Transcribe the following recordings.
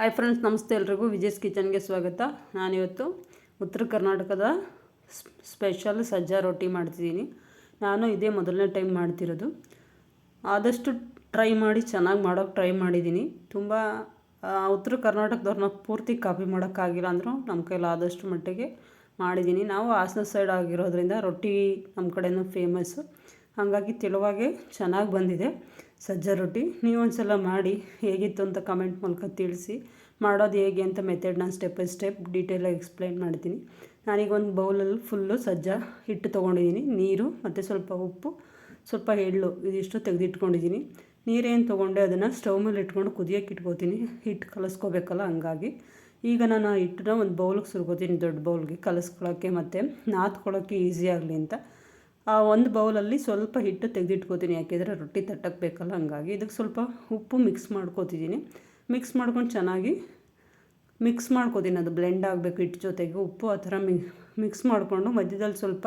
Hi friends ನಮಸ್ತೆ ಎಲ್ರಿಗೂ. ವಿಜಯ್ಸ್ ಕಿಚನ್ಗೆ ಸ್ವಾಗತ. ನಾನಿವತ್ತು ಉತ್ತರ ಕರ್ನಾಟಕದ ಸ್ಪೆಷಲ್ ಸಜ್ಜಾ ರೊಟ್ಟಿ ಮಾಡ್ತಿದ್ದೀನಿ. ನಾನು ಇದೇ ಮೊದಲನೇ ಟೈಮ್ ಮಾಡ್ತಿರೋದು. ಆದಷ್ಟು ಟ್ರೈ ಮಾಡಿ, ಚೆನ್ನಾಗಿ ಮಾಡೋಕ್ಕೆ ಟ್ರೈ ಮಾಡಿದ್ದೀನಿ. ತುಂಬ ಉತ್ತರ ಕರ್ನಾಟಕದವ್ರನ್ನ ಪೂರ್ತಿ ಕಾಪಿ ಮಾಡೋಕ್ಕಾಗಿಲ್ಲ ಅಂದರೂ ನಮ್ಮ ಕೈಲಿ ಆದಷ್ಟು ಮಟ್ಟಿಗೆ ಮಾಡಿದ್ದೀನಿ. ನಾವು ಹಾಸನ ಸೈಡ್ ಆಗಿರೋದ್ರಿಂದ ರೊಟ್ಟಿ ನಮ್ಮ ಕಡೆಯೂ ಫೇಮಸ್ಸು ಹಾಗಾಗಿ ತೆಳುವಾಗೆ ಚೆನ್ನಾಗಿ ಬಂದಿದೆ. ಸಜ್ಜಾ ರೊಟ್ಟಿ. ನೀವು ಸಲ ಮಾಡಿ ಹೇಗಿತ್ತು ಅಂತ ಕಮೆಂಟ್ ಮೂಲಕ ತಿಳಿಸಿ. ಮಾಡೋದು ಹೇಗೆ ಅಂತ ಮೆಥಡ್ ನಾನು ಸ್ಟೆಪ್ ಬೈ ಸ್ಟೆಪ್ ಡೀಟೇಲಾಗಿ ಎಕ್ಸ್ಪ್ಲೈನ್ ಮಾಡ್ತೀನಿ. ನಾನೀಗ ಒಂದು ಬೌಲಲ್ಲಿ ಫುಲ್ಲು ಸಜ್ಜ ಹಿಟ್ಟು ತೊಗೊಂಡಿದ್ದೀನಿ ನೀರು ಮತ್ತು ಸ್ವಲ್ಪ ಉಪ್ಪು, ಸ್ವಲ್ಪ ಎಳ್ಳು ಇದಿಷ್ಟು ತೆಗೆದಿಟ್ಕೊಂಡಿದ್ದೀನಿ ನೀರೇನು ತೊಗೊಂಡೆ ಅದನ್ನು ಸ್ಟವ್ ಮೇಲೆ ಇಟ್ಕೊಂಡು ಕುದಿಯೋಕೆ ಇಟ್ಕೋತೀನಿ. ಹಿಟ್ಟು ಕಲಸ್ಕೋಬೇಕಲ್ಲ ಹಂಗಾಗಿ. ಈಗ ನಾನು ಹಿಟ್ಟನ್ನ ಒಂದು ಬೌಲ್ಗೆ ಸುರ್ಕೋತೀನಿ ದೊಡ್ಡ ಬೌಲ್ಗೆ ಕಲಸ್ಕೊಳ್ಳೋಕ್ಕೆ ಮತ್ತು ನಾದ್ಕೊಳ್ಳೋಕ್ಕೆ ಈಸಿ ಆಗಲಿ ಅಂತ. ಆ ಒಂದು ಬೌಲಲ್ಲಿ ಸ್ವಲ್ಪ ಹಿಟ್ಟು ತೆಗೆದಿಟ್ಕೋತೀನಿ. ಯಾಕೆಂದರೆ ರೊಟ್ಟಿ ತಟ್ಟಕ್ಕೆ ಬೇಕಲ್ಲ ಹಂಗಾಗಿ. ಇದಕ್ಕೆ ಸ್ವಲ್ಪ ಉಪ್ಪು ಮಿಕ್ಸ್ ಮಾಡ್ಕೋತಿದ್ದೀನಿ. ಮಿಕ್ಸ್ ಮಾಡ್ಕೊಂಡು ಚೆನ್ನಾಗಿ ಮಿಕ್ಸ್ ಮಾಡ್ಕೋತೀನಿ. ಅದು ಬ್ಲೆಂಡ್ ಆಗಬೇಕು ಹಿಟ್ಟು ಜೊತೆಗೆ. ಉಪ್ಪು ಆ ಥರ ಮಿಕ್ಸ್ ಮಾಡಿಕೊಂಡು ಮಧ್ಯದಲ್ಲಿ ಸ್ವಲ್ಪ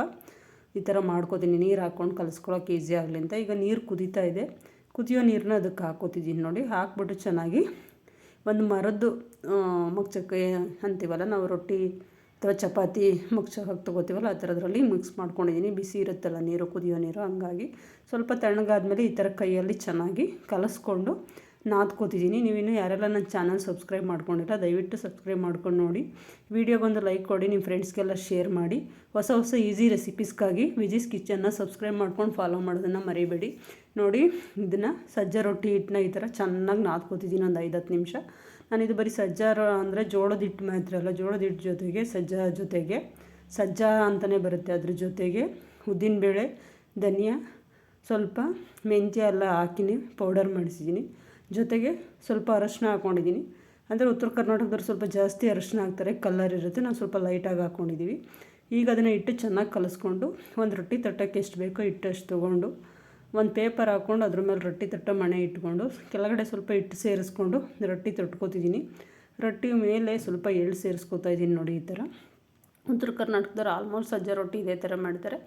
ಈ ಥರ ಮಾಡ್ಕೋತೀನಿ. ನೀರು ಹಾಕ್ಕೊಂಡು ಕಲಿಸ್ಕೊಳಕ್ಕೆ ಈಸಿ ಆಗಲಿ ಅಂತ. ಈಗ ನೀರು ಕುದೀತಾ ಇದೆ. ಕುದಿಯೋ ನೀರನ್ನ ಅದಕ್ಕೆ ಹಾಕೋತಿದ್ದೀನಿ ನೋಡಿ. ಹಾಕ್ಬಿಟ್ಟು ಚೆನ್ನಾಗಿ ಒಂದು ಮರದ್ದು ಮಗ್ಚಕ್ಕೆ ಅಂತೀವಲ್ಲ, ನಾವು ರೊಟ್ಟಿ ಅಥವಾ ಚಪಾತಿ ಮುಗ್ಸೋಕೆ ತೊಗೋತೀವಲ್ಲ ಆ ಥರದ್ರಲ್ಲಿ ಮಿಕ್ಸ್ ಮಾಡ್ಕೊಂಡಿದ್ದೀನಿ. ಬಿಸಿ ಇರುತ್ತಲ್ಲ ನೀರು, ಕುದಿಯೋ ನೀರು, ಹಂಗಾಗಿ ಸ್ವಲ್ಪ ತಣ್ಣಗಾದ್ಮೇಲೆ ಈ ಥರ ಕೈಯಲ್ಲಿ ಚೆನ್ನಾಗಿ ಕಲಸ್ಕೊಂಡು ನಾದ್ಕೋತಿದ್ದೀನಿ. ನೀವಿನ್ನೂ ಯಾರೆಲ್ಲ ನನ್ನ ಚಾನಲ್ ಸಬ್ಸ್ಕ್ರೈಬ್ ಮಾಡ್ಕೊಂಡಿಲ್ಲ, ದಯವಿಟ್ಟು ಸಬ್ಸ್ಕ್ರೈಬ್ ಮಾಡ್ಕೊಂಡು ನೋಡಿ. ವೀಡಿಯೋಗೊಂದು ಲೈಕ್ ಕೊಡಿ, ನಿಮ್ಮ ಫ್ರೆಂಡ್ಸ್ಗೆಲ್ಲ ಶೇರ್ ಮಾಡಿ. ಹೊಸ ಹೊಸ ಈಸಿ ರೆಸಿಪೀಸ್ಗಾಗಿ ವಿಜಿಸ್ ಕಿಚನ್ನ ಸಬ್ಸ್ಕ್ರೈಬ್ ಮಾಡ್ಕೊಂಡು ಫಾಲೋ ಮಾಡೋದನ್ನು ಮರಿಬೇಡಿ. ನೋಡಿ, ಇದನ್ನು ಸಜ್ಜೆ ರೊಟ್ಟಿ ಹಿಟ್ಟನ್ನ ಈ ಥರ ಚೆನ್ನಾಗಿ ನಾದ್ಕೋತಿದ್ದೀನಿ ಒಂದು ಐದು ಹತ್ತು ನಿಮಿಷ. ನಾನಿದು ಬರೀ ಸಜ್ಜಾರ ಅಂದರೆ ಜೋಳದ ಹಿಟ್ಟು ಮಾತ್ರ ಅಲ್ಲ, ಜೋಳದ ಹಿಟ್ಟು ಜೊತೆಗೆ ಸಜ್ಜಾ ಜೊತೆಗೆ, ಸಜ್ಜಾ ಅಂತಲೇ ಬರುತ್ತೆ ಅದ್ರ ಜೊತೆಗೆ ಉದ್ದಿನಬೇಳೆ ಧನಿಯಾ, ಸ್ವಲ್ಪ ಮೆಂತ್ಯ ಎಲ್ಲ ಹಾಕಿನಿ ಪೌಡರ್ ಮಾಡಿಸಿದ್ದೀನಿ ಜೊತೆಗೆ ಸ್ವಲ್ಪ ಅರಶಿನ ಹಾಕ್ಕೊಂಡಿದ್ದೀನಿ ಅಂದರೆ ಉತ್ತರ ಕರ್ನಾಟಕದವ್ರು ಸ್ವಲ್ಪ ಜಾಸ್ತಿ ಅರಶಿನ ಹಾಕ್ತಾರೆ ಕಲ್ಲರ್ ಇರುತ್ತೆ, ನಾವು ಸ್ವಲ್ಪ ಲೈಟಾಗಿ ಹಾಕ್ಕೊಂಡಿದ್ದೀವಿ ಈಗ ಅದನ್ನು ಹಿಟ್ಟು ಚೆನ್ನಾಗಿ ಕಲಿಸ್ಕೊಂಡು ಒಂದು ರೊಟ್ಟಿ ತಟ್ಟಕ್ಕೆ ಎಷ್ಟು ಬೇಕೋ ಇಟ್ಟಷ್ಟು ತೊಗೊಂಡು ಒಂದು ಪೇಪರ್ ಹಾಕ್ಕೊಂಡು ಅದ್ರ ಮೇಲೆ ರೊಟ್ಟಿ ತಟ್ಟ ಮಣೆ ಇಟ್ಕೊಂಡು, ಕೆಳಗಡೆ ಸ್ವಲ್ಪ ಹಿಟ್ಟು ಸೇರಿಸ್ಕೊಂಡು ರೊಟ್ಟಿ ತಟ್ಕೋತಿದ್ದೀನಿ ರೊಟ್ಟಿ ಮೇಲೆ ಸ್ವಲ್ಪ ಎಳ್ಳು ಸೇರಿಸ್ಕೊತಾ ಇದ್ದೀನಿ ನೋಡಿ ಈ ಥರ ಉತ್ತರ ಕರ್ನಾಟಕದವ್ರು ಆಲ್ಮೋಸ್ಟ್ ಸಜ್ಜ ರೊಟ್ಟಿ ಇದೇ ಥರ ಮಾಡ್ತಾರೆ.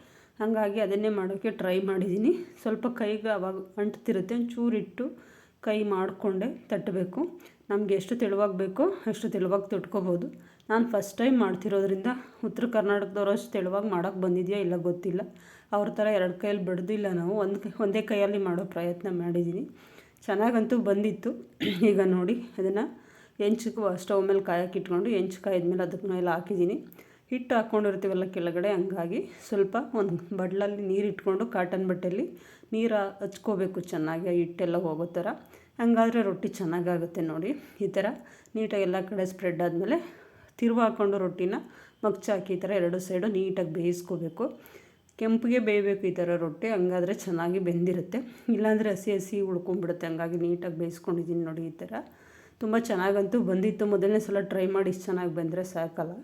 ಹಾಗಾಗಿ ಅದನ್ನೇ ಮಾಡೋಕ್ಕೆ ಟ್ರೈ ಮಾಡಿದ್ದೀನಿ ಸ್ವಲ್ಪ ಕೈಗೆ ಅವಾಗ ಅಂಟ್ತಿರುತ್ತೆ ಒಂಚೂರು ಇಟ್ಟು ಕೈ ಮಾಡಿಕೊಂಡೆ ತಟ್ಟಬೇಕು. ನಮಗೆ ಎಷ್ಟು ತೆಳುವಾಗಿ ಬೇಕೋ ಅಷ್ಟು ತೆಳುವಾಗಿ ತೊಟ್ಕೋಬೋದು. ನಾನು ಫಸ್ಟ್ ಟೈಮ್ ಮಾಡ್ತಿರೋದ್ರಿಂದ ಉತ್ತರ ಕರ್ನಾಟಕದವ್ರು ಅಷ್ಟು ತೆಳುವಾಗಿ ಮಾಡೋಕ್ಕೆ ಬಂದಿದೆಯಾ ಇಲ್ಲ ಗೊತ್ತಿಲ್ಲ. ಅವ್ರ ಥರ ಎರಡು ಕೈಯಲ್ಲಿ ಬಿಡ್ದಿಲ್ಲ ನಾವು. ಒಂದು ಒಂದೇ ಕೈಯಲ್ಲಿ ಮಾಡೋ ಪ್ರಯತ್ನ ಮಾಡಿದ್ದೀನಿ ಚೆನ್ನಾಗಂತೂ ಬಂದಿತ್ತು. ಈಗ ನೋಡಿ ಅದನ್ನು ಹೆಂಚಕ್ಕೆ ಸ್ಟವ್ ಮೇಲೆ ಕಾಯಕ್ಕೆ ಇಟ್ಕೊಂಡು ಹೆಂಚು ಕಾಯಿದ್ಮೇಲೆ ಅದಕ್ಕೆ ಎಲ್ಲ ಹಾಕಿದ್ದೀನಿ ಹಿಟ್ಟು ಹಾಕ್ಕೊಂಡಿರ್ತೀವಲ್ಲ ಕೆಳಗಡೆ, ಹಂಗಾಗಿ ಸ್ವಲ್ಪ ಒಂದು ಬಡ್ಲಲ್ಲಿ ನೀರು ಇಟ್ಕೊಂಡು ಕಾಟನ್ ಬಟ್ಟೆಯಲ್ಲಿ ನೀರು ಹಚ್ಕೋಬೇಕು ಚೆನ್ನಾಗಿ ಹಿಟ್ಟೆಲ್ಲ ಹೋಗೋ ಥರ. ಹಂಗಾದರೆ ರೊಟ್ಟಿ ಚೆನ್ನಾಗಾಗುತ್ತೆ ನೋಡಿ. ಈ ಥರ ನೀಟಾಗಿ ಎಲ್ಲ ಕಡೆ ಸ್ಪ್ರೆಡ್ ಆದಮೇಲೆ ತಿರುವ ಹಾಕ್ಕೊಂಡು ರೊಟ್ಟಿನ ಮಗ್ಚಾಕಿ ಈ ಥರ ಎರಡು ಸೈಡು ನೀಟಾಗಿ ಬೇಯಿಸ್ಕೋಬೇಕು. ಕೆಂಪಿಗೆ ಬೇಯಬೇಕು ಈ ಥರ ರೊಟ್ಟಿ, ಹಂಗಾದ್ರೆ ಚೆನ್ನಾಗಿ ಬೆಂದಿರುತ್ತೆ. ಇಲ್ಲಾಂದರೆ ಹಸಿ ಹಸಿ ಉಳ್ಕೊಂಡ್ಬಿಡುತ್ತೆ, ಹಂಗಾಗಿ ನೀಟಾಗಿ ಬೇಯಿಸ್ಕೊಂಡಿದ್ದೀನಿ ನೋಡಿ ಈ ಥರ. ತುಂಬ ಚೆನ್ನಾಗಂತೂ ಬಂದಿತ್ತು. ಮೊದಲನೇ ಸಲ ಟ್ರೈ ಮಾಡಿ ಇಷ್ಟು ಚೆನ್ನಾಗಿ ಬಂದರೆ ಸಾಕಲ್ಲ.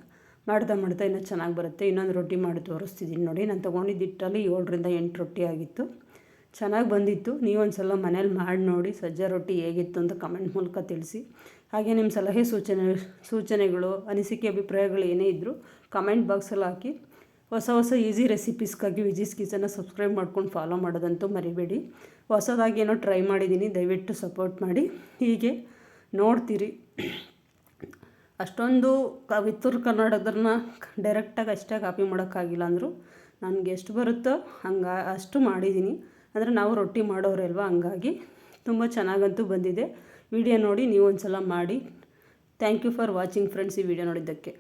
ಮಾಡ್ತಾ ಮಾಡ್ತಾ ಇನ್ನೂ ಚೆನ್ನಾಗಿ ಬರುತ್ತೆ. ಇನ್ನೊಂದು ರೊಟ್ಟಿ ಮಾಡಿ ತೋರಿಸ್ತಿದ್ದೀನಿ ನೋಡಿ. ನಾನು ತೊಗೊಂಡಿದ್ದು ಹಿಟ್ಟಲ್ಲಿ ಏಳರಿಂದ ಎಂಟು ರೊಟ್ಟಿ ಆಗಿತ್ತು. ಚೆನ್ನಾಗಿ ಬಂದಿತ್ತು. ನೀವೊಂದು ಸಲ ಮನೇಲಿ ಮಾಡಿ ನೋಡಿ ಸಜ್ಜೆ ರೊಟ್ಟಿ ಹೇಗಿತ್ತು ಅಂತ ಕಮೆಂಟ್ ಮೂಲಕ ತಿಳಿಸಿ. ಹಾಗೆ ನಿಮ್ಮ ಸಲಹೆ ಸೂಚನೆ, ಸೂಚನೆಗಳು, ಅನಿಸಿಕೆ, ಅಭಿಪ್ರಾಯಗಳು ಏನೇ ಇದ್ದರೂ ಕಮೆಂಟ್ ಬಾಕ್ಸಲ್ಲಿ ಹಾಕಿ. ಹೊಸ ಹೊಸ ಈಸಿ ರೆಸಿಪೀಸ್ಗಾಗಿ ವಿಜಿಸ್ ಕಿಚನ್ನ ಸಬ್ಸ್ಕ್ರೈಬ್ ಮಾಡ್ಕೊಂಡು ಫಾಲೋ ಮಾಡೋದಂತೂ ಮರಿಬೇಡಿ. ಹೊಸದಾಗಿ ಏನೋ ಟ್ರೈ ಮಾಡಿದ್ದೀನಿ ದಯವಿಟ್ಟು ಸಪೋರ್ಟ್ ಮಾಡಿ. ಹೀಗೆ ನೋಡ್ತೀರಿ. ಅಷ್ಟೊಂದು ಕ ಉತ್ತರ ಕನ್ನಡದನ್ನ ಡೈರೆಕ್ಟಾಗಿ ಅಷ್ಟೇ ಕಾಪಿ ಮಾಡೋಕ್ಕಾಗಿಲ್ಲ ಅಂದರೂ. ನನಗೆ ಎಷ್ಟು ಬರುತ್ತೋ ಹಂಗೆ ಅಷ್ಟು ಮಾಡಿದ್ದೀನಿ ಅಂದರೆ ನಾವು ರೊಟ್ಟಿ ಮಾಡೋರು ಅಲ್ವಾ? ಹಂಗಾಗಿ ತುಂಬ ಚೆನ್ನಾಗಂತೂ ಬಂದಿದೆ. ವಿಡಿಯೋ ನೋಡಿ ನೀವು ಒಂದು ಸಲ ಮಾಡಿ. Thank you for watching friends ಈ ವಿಡಿಯೋ ನೋಡಿದ್ದಕ್ಕೆ.